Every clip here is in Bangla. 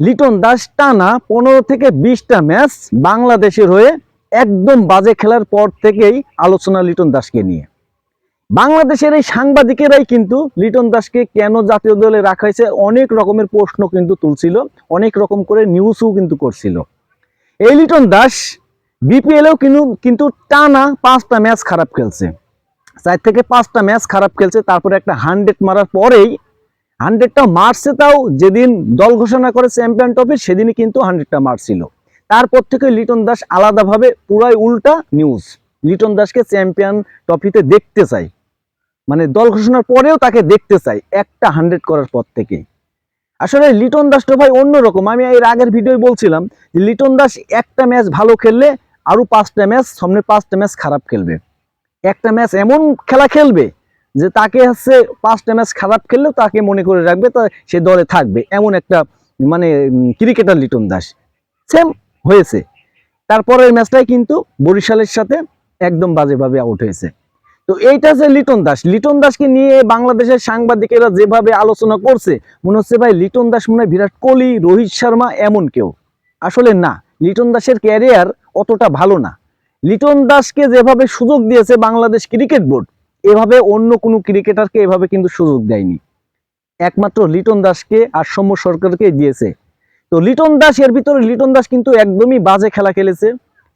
লিটন দাস টানা পনেরো থেকে বিশটা ম্যাচ বাংলাদেশের হয়ে একদম বাজে খেলার পর থেকেই আলোচনা লিটন দাসকে নিয়ে। বাংলাদেশের এই সাংবাদিকেরাই কিন্তু লিটন দাসকে কেন জাতীয় দলে রাখা হয়েছে অনেক রকমের প্রশ্ন কিন্তু তুলছিল, অনেক রকম করে নিউজও কিন্তু করছিল। এই লিটন দাস বিপিএলেও কিন্তু কিন্তু টানা পাঁচটা ম্যাচ খারাপ খেলছে। চার থেকে পাঁচটা ম্যাচ খারাপ খেলছে, তারপরে একটা হান্ড্রেড মারার পরেই হান্ড্রেডটা মারছে তাও যেদিন দল ঘোষণা করে চ্যাম্পিয়ন ট্রফি, সেদিনই কিন্তু হান্ড্রেডটা মারছিল তারপর থেকে লিটন দাস আলাদাভাবে পুরাই উল্টা নিউজ লিটন দাসকে চ্যাম্পিয়ন ট্রফিতে দেখতে চাই। মানে দল ঘোষণার পরেও তাকে দেখতে চাই, একটা হান্ড্রেড করার পর থেকে আসলে লিটন দাস তো ভাই অন্যরকম। আমি এর আগের ভিডিও বলছিলাম যে লিটন দাস একটা ম্যাচ ভালো খেললে আরও পাঁচটা ম্যাচ সামনে পাঁচটা ম্যাচ খারাপ খেলবে। একটা ম্যাচ এমন খেলা খেলবে যে তাকে হচ্ছে পাঁচটা ম্যাচ খারাপ খেললেও তাকে মনে করে রাখবে, তা সে দলে থাকবে। এমন একটা মানে ক্রিকেটার লিটন দাস। সেম হয়েছে। তারপরের ম্যাচটাই কিন্তু বরিশালের সাথে একদম বাজেভাবে আউট হয়েছে। তো এইটা যে লিটন দাস। লিটন দাসকে নিয়ে বাংলাদেশের সাংবাদিকেরা যেভাবে আলোচনা করছে, মনে হচ্ছে ভাই লিটন দাস মনে হয় বিরাট কোহলি, রোহিত শর্মা এমন কেউ। আসলে না, লিটন দাসের ক্যারিয়ার অতটা ভালো না। লিটন দাসকে যেভাবে সুযোগ দিয়েছে বাংলাদেশ ক্রিকেট বোর্ড এভাবে অন্য কোনো ক্রিকেটারকে এভাবে কিন্তু সুযোগ দেয়নি। একমাত্র লিটন দাসকে আর সৌম্য সরকারকে দিয়েছে। তো লিটন দাস, এর ভিতরে লিটন দাস কিন্তু একদমই বাজে খেলা খেলেছে।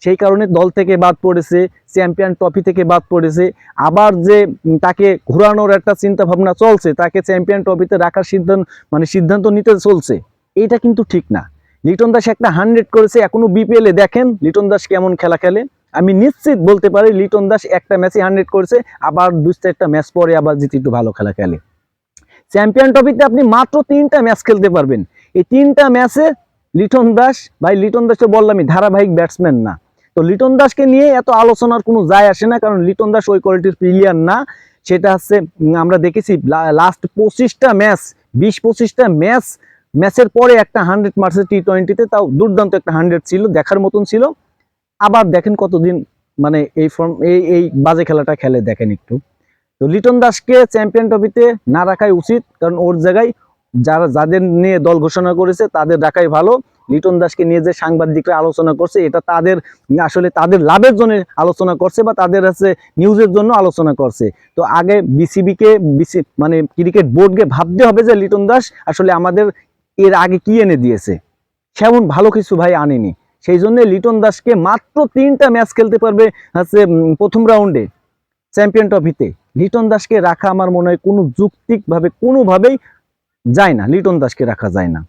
সেই কারণে দল থেকে বাদ পড়েছে, চ্যাম্পিয়ন ট্রফি থেকে বাদ পড়েছে। আবার যে তাকে ঘোরানোর একটা চিন্তা ভাবনা চলছে, তাকে চ্যাম্পিয়ন ট্রফিতে রাখার সিদ্ধান্ত মানে সিদ্ধান্ত নিতে চলছে এটা কিন্তু ঠিক না। লিটন দাস একটা হান্ড্রেড করেছে, এখনও বিপিএল দেখেন লিটন দাস কেমন খেলা খেলে। আমি নিশ্চিত বলতে পারি লিটন দাস একটা ম্যাচে হান্ড্রেড করেছে, আবার দুই চারটা ম্যাচ পরে আবার জিতে একটু ভালো খেলা খেলে। চ্যাম্পিয়ন ট্রফিতে আপনি মাত্র তিনটা ম্যাচ খেলতে পারবেন। এই তিনটা ম্যাচে লিটন দাস, ভাই লিটন দাস তো বললামই ধারাবাহিক ব্যাটসম্যান না। তো লিটন দাসকে নিয়ে এত আলোচনার কোনো যায় আসে না, কারণ লিটন দাস ওই কোয়ালিটির প্লেয়ার না। সেটা হচ্ছে আমরা দেখেছি লাস্ট পঁচিশটা ম্যাচ, বিশ পঁচিশটা ম্যাচ, ম্যাচের পরে একটা হান্ড্রেড মার্চের টি টোয়েন্টিতে তাও দুর্দান্ত একটা হান্ড্রেড ছিল, দেখার মতন ছিল। আবার দেখেন কতদিন মানে এই ফর্ম এই এই বাজে খেলাটা খেলে দেখেন একটু। তো লিটন দাসকে চ্যাম্পিয়ন ট্রফিতে না রাখাই উচিত, কারণ ওর জায়গায় যারা, যাদের নিয়ে দল ঘোষণা করেছে তাদের রাখাই ভালো। লিটন দাসকে নিয়ে যে সাংবাদিকরা আলোচনা করছে, এটা তাদের, আসলে তাদের লাভের জন্য আলোচনা করছে বা তাদের হচ্ছে নিউজের জন্য আলোচনা করছে। তো আগে বিসিবিকে বিসি মানে ক্রিকেট বোর্ডকে ভাবতে হবে যে লিটন দাস আসলে আমাদের এর আগে কি এনে দিয়েছে। সেমন ভালো কিছু ভাই আনেনি। সেই জন্য লিটন দাসকে মাত্র তিনটা ম্যাচ খেলতে পারবে হচ্ছে প্রথম রাউন্ডে চ্যাম্পিয়ন ট্রফিতে। লিটন দাসকে রাখা আমার মনে হয় কোনো যুক্তিকভাবে কোনোভাবেই যায় না, লিটন দাসকে রাখা যায় না।